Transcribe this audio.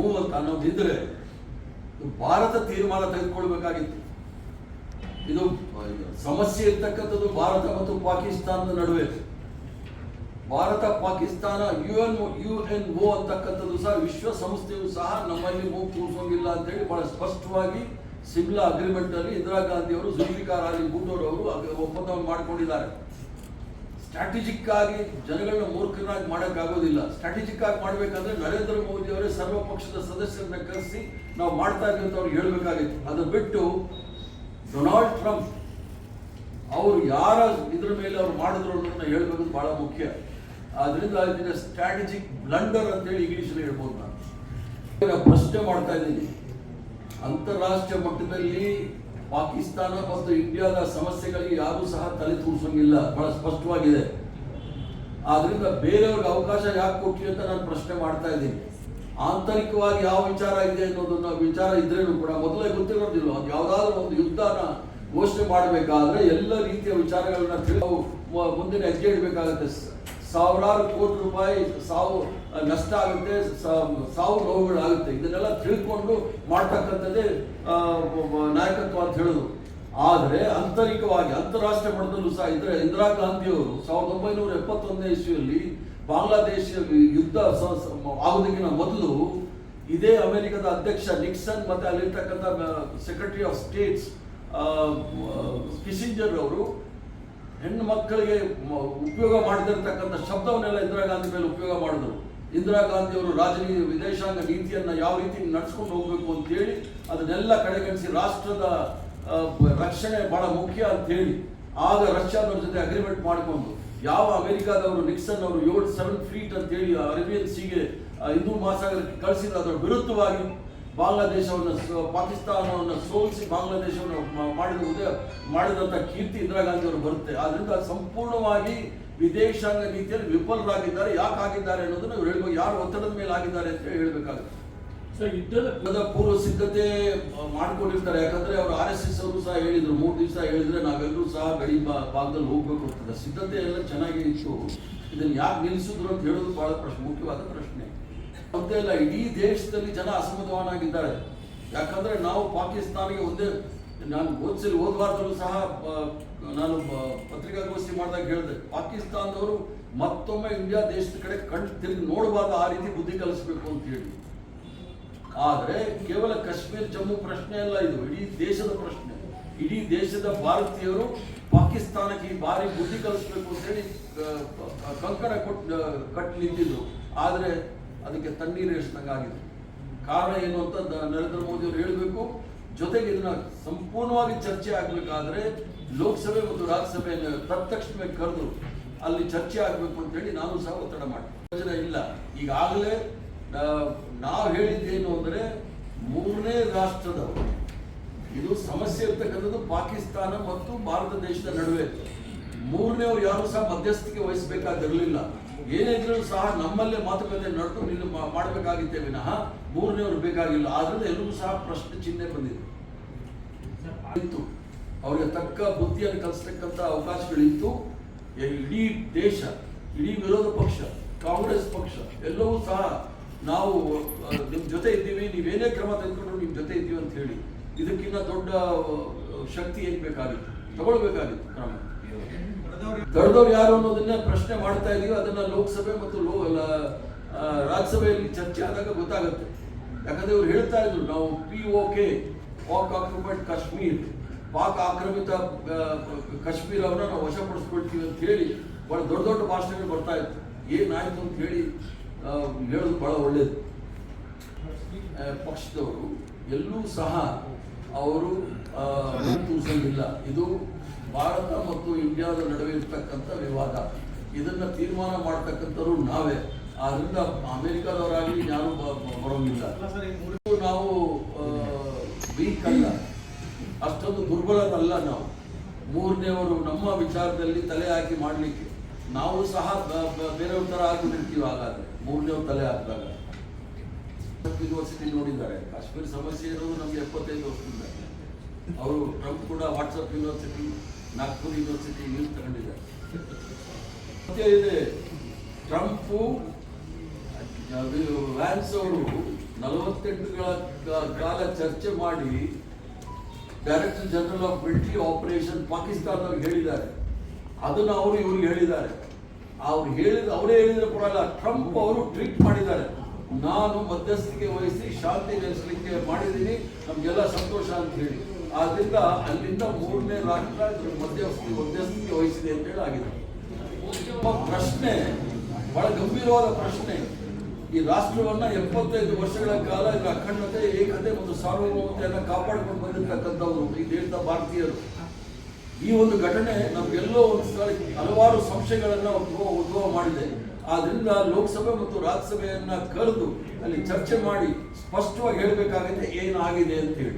Move ಅಂತ ಅನ್ನೋದಿದ್ರೆ ಭಾರತ ತೀರ್ಮಾನ ತೆಗೆದುಕೊಳ್ಬೇಕಾಗಿತ್ತು. ಇದು ಸಮಸ್ಯೆ ಇರ್ತಕ್ಕಂಥದ್ದು ಭಾರತ ಮತ್ತು ಪಾಕಿಸ್ತಾನದ ನಡುವೆ. Bharat, Pakistan U N U N O ಅಂತಕ್ಕಂಥದ್ದು ಸಹ ವಿಶ್ವಸಂಸ್ಥೆಯು ಸಹ ನಮ್ಮಲ್ಲಿ ಮೂಗು ಕೂರಿಸೋಂಗಿಲ್ಲ ಅಂತೇಳಿ ಬಹಳ ಸ್ಪಷ್ಟವಾಗಿ ಸಿಮ್ಲಾ ಅಗ್ರಿಮೆಂಟ್ ಅಲ್ಲಿ ಇಂದಿರಾ ಗಾಂಧಿ ಅವರು ಜುಲ್ಫಿಕಾರ್ ಅಲಿ ಭೂಟೋರ್ ಅವರು ಒಪ್ಪಂದವನ್ನು ಮಾಡಿಕೊಂಡಿದ್ದಾರೆ. ಸ್ಟ್ರಾಟಜಿಕ್ ಆಗಿ ಜನಗಳನ್ನ ಮೂರ್ಖನಾಗಿ ಮಾಡೋಕ್ಕಾಗೋದಿಲ್ಲ. ಸ್ಟ್ರಾಟಜಿಕ್ ಆಗಿ ಮಾಡ್ಬೇಕಂದ್ರೆ ನರೇಂದ್ರ ಮೋದಿ ಅವರೇ ಸರ್ವ ಪಕ್ಷದ ಸದಸ್ಯರನ್ನ ಕರೆಸಿ ನಾವು ಮಾಡ್ತಾ ಇದ್ದೀವಿ ಅಂತ ಅವ್ರು ಹೇಳ್ಬೇಕಾಗಿತ್ತು ಅದು ಬಿಟ್ಟು ಡೊನಾಲ್ಡ್ ಟ್ರಂಪ್ ಅವರು ಯಾರ ಇದ್ರ ಮೇಲೆ ಅವ್ರು ಮಾಡಿದ್ರು ಅನ್ನೋದನ್ನ ಹೇಳ್ಬೇಕು ಬಹಳ ಮುಖ್ಯ. ಅದರಿಂದ ಇದನ್ನ ಸ್ಟ್ರಾಟಜಿಕ್ ಬ್ಲಂಡರ್ ಅಂತೇಳಿ ಇಂಗ್ಲೀಷಲ್ಲಿ ಹೇಳ್ಬೋದು ನಾನು. ಪ್ರಶ್ನೆ ಮಾಡ್ತಾ ಇದ್ದೀನಿ. ಅಂತಾರಾಷ್ಟ್ರೀಯ ಮಟ್ಟದಲ್ಲಿ ಪಾಕಿಸ್ತಾನ ಮತ್ತು ಇಂಡಿಯಾದ ಸಮಸ್ಯೆಗಳಿಗೆ ಯಾರೂ ಸಹ ತಲೆ ತೂರಿಸೋಂಗಿಲ್ಲ. ಬಹಳ ಸ್ಪಷ್ಟವಾಗಿದೆ. ಆದ್ರಿಂದ ಬೇರೆಯವ್ರಿಗೆ ಅವಕಾಶ ಯಾಕೆ ಕೊಟ್ಟಿ ಅಂತ ನಾನು ಪ್ರಶ್ನೆ ಮಾಡ್ತಾ ಇದ್ದೀನಿ. ಆಂತರಿಕವಾಗಿ ಯಾವ ವಿಚಾರ ಇದೆ ಅನ್ನೋದನ್ನ ವಿಚಾರ ಇದ್ರೇನು ಕೂಡ ಮೊದಲೇ ಗೊತ್ತಿರೋದಿಲ್ಲ ಅದು ಯಾವ್ದಾದ್ರು ಒಂದು ಯುದ್ಧನ ಘೋಷಣೆ ಮಾಡಬೇಕಾದ್ರೆ ಎಲ್ಲ ರೀತಿಯ ವಿಚಾರಗಳನ್ನ ತಿಳಿದು ಮುಂದಿನ ಹೆಜ್ಜೆ ಇಡಬೇಕಾಗುತ್ತೆ. ಸಾವಿರಾರು ಕೋಟಿ ರೂಪಾಯಿ ಸಾವು ನಷ್ಟ ಆಗುತ್ತೆ ಸಾವು ನೋವುಗಳಾಗುತ್ತೆ ಇದನ್ನೆಲ್ಲ ತಿಳ್ಕೊಂಡು ಮಾಡ್ತಕ್ಕಂಥದ್ದೇ ನಾಯಕತ್ವ ಅಂತ ಹೇಳೋದು. ಆದರೆ ಆಂತರಿಕವಾಗಿ, ಅಂತಾರಾಷ್ಟ್ರೀಯ ಮಟ್ಟದಲ್ಲೂ ಸಹ ಇದ್ರೆ ಇಂದಿರಾ ಗಾಂಧಿಯವರು ಸಾವಿರದ ಒಂಬೈನೂರ ಎಪ್ಪತ್ತೊಂದನೇ ಇಸ್ವಿಯಲ್ಲಿ ಬಾಂಗ್ಲಾದೇಶ ಯುದ್ಧ ಆಗೋದಕ್ಕಿಂತ ಮೊದಲು ಇದೇ ಅಮೆರಿಕದ ಅಧ್ಯಕ್ಷ ನಿಕ್ಸನ್ ಮತ್ತೆ ಅಲ್ಲಿರ್ತಕ್ಕಂಥ ಸೆಕ್ರೆಟರಿ ಆಫ್ ಸ್ಟೇಟ್ಸ್ ಕಿಸಿಂಜರ್ ಅವರು ಹೆಣ್ಣು ಮಕ್ಕಳಿಗೆ ಉಪಯೋಗ ಮಾಡದಿರ್ತಕ್ಕಂಥ ಶಬ್ದವನ್ನೆಲ್ಲ ಇಂದಿರಾ ಗಾಂಧಿ ಮೇಲೆ ಉಪಯೋಗ ಮಾಡಿದ್ರು. ಇಂದಿರಾ ಗಾಂಧಿ ಅವರು ರಾಜನೀತಿ ವಿದೇಶಾಂಗ ನೀತಿಯನ್ನು ಯಾವ ರೀತಿ ನಡ್ಸ್ಕೊಂಡು ಹೋಗಬೇಕು ಅಂತೇಳಿ ಅದನ್ನೆಲ್ಲ ಕಡೆಗಣಿಸಿ ರಾಷ್ಟ್ರದ ರಕ್ಷಣೆ ಬಹಳ ಮುಖ್ಯ ಅಂತ ಹೇಳಿ ಆಗ ರಷ್ಯಾದವ್ರ ಜೊತೆ ಅಗ್ರಿಮೆಂಟ್ ಮಾಡಿಕೊಂಡು ಯಾವ ಅಮೆರಿಕಾದವರು ನಿಕ್ಸನ್ ಅವರು ಏಳು ಸೆವೆನ್ ಫೀಟ್ ಅಂತ ಹೇಳಿ ಅರೇಬಿಯನ್ ಸೀಗೆ ಹಿಂದೂ ಮಹಾಸಾಗರಕ್ಕೆ ಕಳಿಸಿದ್ರು ಅದರ ವಿರುದ್ಧವಾಗಿ ಬಾಂಗ್ಲಾದೇಶವನ್ನು ಪಾಕಿಸ್ತಾನವನ್ನು ಸೋಲಿಸಿ ಬಾಂಗ್ಲಾದೇಶವನ್ನು ಮ- ಮಾಡಿದ ಉದಯ ಮಾಡಿದಂಥ ಕೀರ್ತಿ ಇಂದಿರಾ ಗಾಂಧಿ ಅವರು ಬರುತ್ತೆ. ಆದ್ದರಿಂದ ಸಂಪೂರ್ಣವಾಗಿ ವಿದೇಶಾಂಗ ನೀತಿಯಲ್ಲಿ ವಿಫಲರಾಗಿದ್ದಾರೆ. ಯಾಕೆ ಆಗಿದ್ದಾರೆ ಅನ್ನೋದನ್ನು ಇವ್ರು ಹೇಳ್ಬೋದು ಯಾರು ಒತ್ತಡದ ಮೇಲೆ ಆಗಿದ್ದಾರೆ ಅಂತ ಹೇಳಿ ಹೇಳ್ಬೇಕಾಗುತ್ತೆ. ಯುದ್ಧದ ಪೂರ್ವ ಸಿದ್ಧತೆ ಮಾಡ್ಕೊಂಡಿರ್ತಾರೆ. ಯಾಕಂದ್ರೆ ಅವರು ಆರ್ ಎಸ್ ಎಸ್ ಅವರು ಸಹ ಹೇಳಿದ್ರು. ಮೂರು ದಿವಸ ಹೇಳಿದ್ರೆ ನಾವೆಲ್ಲರೂ ಸಹ ಗಡಿ ಭಾಗದಲ್ಲಿ ಹೋಗ್ಬೇಕು ಅಂತ. ಸಿದ್ಧತೆ ಎಲ್ಲ ಚೆನ್ನಾಗಿ ಇತ್ತು. ಇದನ್ನ ಯಾಕೆ ನಿಲ್ಲಿಸಿದ್ರು ಅಂತ ಹೇಳೋದು ಬಹಳ ಪ್ರಶ್ನೆ ಮುಖ್ಯವಾದ ಪ್ರಶ್ನೆ. ಮತ್ತೆ ಇಲ್ಲ, ಇಡೀ ದೇಶದಲ್ಲಿ ಜನ ಅಸಮಾಧಾನಾಗಿದ್ದಾರೆ ಯಾಕಂದ್ರೆ ನಾವು ಪಾಕಿಸ್ತಾನಿಗೆ ಒಂದೇ, ನಾನು ಓದಿಸಲಿ ಹೋದ ಸಹ ನಾನು ಪತ್ರಿಕಾಗೋಷ್ಠಿ ಮಾಡಿದಾಗ ಹೇಳಿದೆ, ಪಾಕಿಸ್ತಾನದವರು ಮತ್ತೊಮ್ಮೆ ಇಂಡಿಯಾ ದೇಶದ ಕಡೆ ಕಣ್ ತಿರುಗಿ ನೋಡಬಾರ್ದು, ಆ ರೀತಿ ಬುದ್ಧಿ ಕಲಿಸ್ಬೇಕು ಅಂತ ಹೇಳಿ. ಆದರೆ ಕೇವಲ ಕಾಶ್ಮೀರ್, ಜಮ್ಮು ಪ್ರಶ್ನೆ ಅಲ್ಲ ಇದು, ಇಡೀ ದೇಶದ ಪ್ರಶ್ನೆ. ಇಡೀ ದೇಶದ ಭಾರತೀಯರು ಪಾಕಿಸ್ತಾನಕ್ಕೆ ಈ ಬಾರಿ ಬುದ್ಧಿ ಕಲಿಸ್ಬೇಕು ಅಂತೇಳಿ ಕಂಕಣ ಕೊಟ್ಟು ಕಟ್ಟು ನಿಂತಿದ್ರು. ಆದರೆ ಅದಕ್ಕೆ ತಣ್ಣೀರು ಎಷ್ಟಂಗಾಗಿದೆ ಕಾರಣ ಏನು ಅಂತ ನರೇಂದ್ರ ಮೋದಿ ಅವರು ಹೇಳಬೇಕು. ಜೊತೆಗೆ ಇದನ್ನ ಸಂಪೂರ್ಣವಾಗಿ ಚರ್ಚೆ ಆಗಬೇಕಾದ್ರೆ ಲೋಕಸಭೆ ಮತ್ತು ರಾಜ್ಯಸಭೆಯನ್ನು ತತ್ಕ್ಷಣವೇ ಕರೆದು ಅಲ್ಲಿ ಚರ್ಚೆ ಆಗಬೇಕು ಅಂತ ಹೇಳಿ ನಾನು ಸಹ ಒತ್ತಡ ಮಾಡಿ ಯೋಜನೆ ಇಲ್ಲ. ಈಗಾಗಲೇ ನಾವು ಹೇಳಿದ್ದೇನು ಅಂದರೆ ಮೂರನೇ ರಾಷ್ಟ್ರದವರು ಇದು ಸಮಸ್ಯೆ ಇರ್ತಕ್ಕಂಥದ್ದು ಪಾಕಿಸ್ತಾನ ಮತ್ತು ಭಾರತ ದೇಶದ ನಡುವೆ. ಮೂರನೇ ಯಾರು ಸಹ ಮಧ್ಯಸ್ಥಿಕೆ ವಹಿಸಬೇಕಾಗಿರಲಿಲ್ಲ. ಏನೇ ಇದ್ರೂ ಸಹ ನಮ್ಮಲ್ಲೇ ಮಾತುಕತೆ ನಡೆದು ನಿಲ್ಲು ಮಾಡಬೇಕಾಗಿತ್ತೆ ವಿನಃ ಮೂರನೇವ್ರು ಬೇಕಾಗಿಲ್ಲ. ಆದ್ರಿಂದ ಎಲ್ಲರೂ ಸಹ ಪ್ರಶ್ನೆ ಚಿಹ್ನೆ ಬಂದಿದೆ. ಇತ್ತು. ಅವರಿಗೆ ತಕ್ಕ ಬುದ್ಧಿಯನ್ನು ಕಲಿಸ್ತಕ್ಕಂಥ ಅವಕಾಶಗಳಿತ್ತು. ಇಡೀ ದೇಶ, ಇಡೀ ವಿರೋಧ ಪಕ್ಷ, ಕಾಂಗ್ರೆಸ್ ಪಕ್ಷ, ಎಲ್ಲವೂ ಸಹ ನಾವು ನಿಮ್ಮ ನಿಮ್ ಜೊತೆ ಇದ್ದೀವಿ. ನೀವೇನೇ ಕ್ರಮ ತೆಗೆದುಕೊಂಡ್ರು ನಿಮ್ ಜೊತೆ ಇದ್ದೀವಿ ಅಂತ ಹೇಳಿ. ಇದಕ್ಕಿಂತ ದೊಡ್ಡ ಶಕ್ತಿ ಏನ್ ಬೇಕಾಗಿತ್ತು? ತಗೊಳ್ಬೇಕಾಗಿತ್ತು ಕ್ರಮ. ದೊಡ್ಡದವ್ರು ಯಾರು ಅನ್ನೋದನ್ನ ಪ್ರಶ್ನೆ ಮಾಡ್ತಾ ಇದೀವಿ ಅದನ್ನ ಲೋಕಸಭೆ ಮತ್ತು ಲೋ ರಾಜ್ಯಸಭೆಯಲ್ಲಿ ಚರ್ಚೆ ಆದಾಗ ಗೊತ್ತಾಗುತ್ತೆ. ಯಾಕಂದ್ರೆ ಇವ್ರು ಹೇಳ್ತಾ ಇದ್ರು, ನಾವು P O K Pak occupied Kashmir, Pak ಆಕ್ರಮಿತ ಕಾಶ್ಮೀರವನ್ನ ನಾವು ವಶಪಡಿಸ್ಕೊಳ್ತೀವಿ ಅಂತ ಹೇಳಿ ಬಹಳ ದೊಡ್ಡ ದೊಡ್ಡ ಭಾಷಣಗಳು ಬರ್ತಾ ಇತ್ತು. ಏನಾಯ್ತು ಅಂತ ಹೇಳಿ ಹೇಳೋದು ಬಹಳ ಒಳ್ಳೇದು. ಪಕ್ಷದವರು ಎಲ್ಲೂ ಸಹ ಅವರು ತೂರಿಸಂಗಿಲ್ಲ ಇದು ಭಾರತ ಮತ್ತು ಇಂಡಿಯಾದ ನಡುವೆ ಇರ್ತಕ್ಕಂಥ ವಿವಾದ. ಇದನ್ನ ತೀರ್ಮಾನ ಮಾಡ್ತಕ್ಕಂಥವ್ರು ನಾವೇ. ಆದ್ರಿಂದ ಅಮೆರಿಕದವರಾಗಿ ಯಾರು ಬರೋಂಗಿಲ್ಲ. ನಾವು ವೀಕ್ ಅಲ್ಲ. ಅಷ್ಟೊಂದು ದುರ್ಬಲದಲ್ಲ ನಾವು. ಮೂರನೇವರು ನಮ್ಮ ವಿಚಾರದಲ್ಲಿ ತಲೆ ಹಾಕಿ ಮಾಡಲಿಕ್ಕೆ. ನಾವು ಸಹ ಬೇರೆಯವ್ರ ಥರ ಆಗ್ಬಿಟ್ಟಿರ್ತೀವಿ ಹಾಗಾದರೆ. ಮೂರನೇವ್ರ ತಲೆ ಹಾಕಿದಾಗ. ಯೂನಿವರ್ಸಿಟಿ ನೋಡಿದ್ದಾರೆ. ಕಾಶ್ಮೀರ ಸಮಸ್ಯೆ ಇರೋದು ನಮಗೆ ಎಪ್ಪತ್ತೈದು ವರ್ಷದಿಂದ. ಅವರು ಟ್ರಂಪ್ ಕೂಡ WhatsApp university Nagpur university news ತಗೊಂಡಿದ್ದಾರೆ. ಮತ್ತೆ ಇದೆ ಟ್ರಂಪು ವ್ಯಾನ್ಸ್ ಅವರು ನಲವತ್ತೆಂಟುಗಳ ಕಾಲ ಚರ್ಚೆ ಮಾಡಿ director general of military operation ಪಾಕಿಸ್ತಾನದವ್ರಿಗೆ ಹೇಳಿದ್ದಾರೆ. ಅದನ್ನು ಅವರು ಇವ್ರಿಗೆ ಹೇಳಿದ್ದಾರೆ. ಅವ್ರು ಹೇಳಿದ, ಅವರೇ ಹೇಳಿದ್ರೆ ಪರವಾಗಿಲ್ಲ. ಟ್ರಂಪ್ ಅವರು ಟ್ರೀಟ್ ಮಾಡಿದ್ದಾರೆ. ನಾನು ಮಧ್ಯಸ್ಥಿಕೆ ವಹಿಸಿ ಶಾಂತಿ ನೆಲೆಸಲಿಕ್ಕೆ ಮಾಡಿದ್ದೀನಿ. ನಮಗೆಲ್ಲ ಸಂತೋಷ ಅಂತ ಹೇಳಿ. ಆದ್ರಿಂದ ಅಲ್ಲಿಂದ ಮೂರನೇ ರಾಷ್ಟ್ರ ಮಧ್ಯಸ್ಥಿ ಮಧ್ಯಸ್ಥಿಕೆ ವಹಿಸಿದೆ ಅಂತ ಹೇಳಿ ಆಗಿದೆ ಪ್ರಶ್ನೆ, ಬಹಳ ಗಂಭೀರವಾದ ಪ್ರಶ್ನೆ. ಈ ರಾಷ್ಟ್ರವನ್ನ ಎಪ್ಪತ್ತೈದು ವರ್ಷಗಳ ಕಾಲ ಇದರ ಅಖಂಡತೆ, ಏಕತೆ ಮತ್ತು ಸಾರ್ವಭೌಮತೆಯನ್ನ ಕಾಪಾಡಿಕೊಂಡು ಬಂದಿರತಕ್ಕಂಥವ್ರು ಈ ದೇಶದ ಭಾರತೀಯರು. ಈ ಒಂದು ಘಟನೆ ನಮ್ಗೆಲ್ಲೋ ಒಂದು ಸ್ಥಳ ಹಲವಾರು ಸಂಶಯಗಳನ್ನ ಉದ್ಭವ ಮಾಡಿದೆ. ಆದ್ರಿಂದ ಲೋಕಸಭೆ ಮತ್ತು ರಾಜ್ಯಸಭೆಯನ್ನ ಕರೆದು ಅಲ್ಲಿ ಚರ್ಚೆ ಮಾಡಿ ಸ್ಪಷ್ಟವಾಗಿ ಹೇಳಬೇಕಾಗಿದೆ ಏನಾಗಿದೆ ಅಂತ ಹೇಳಿ.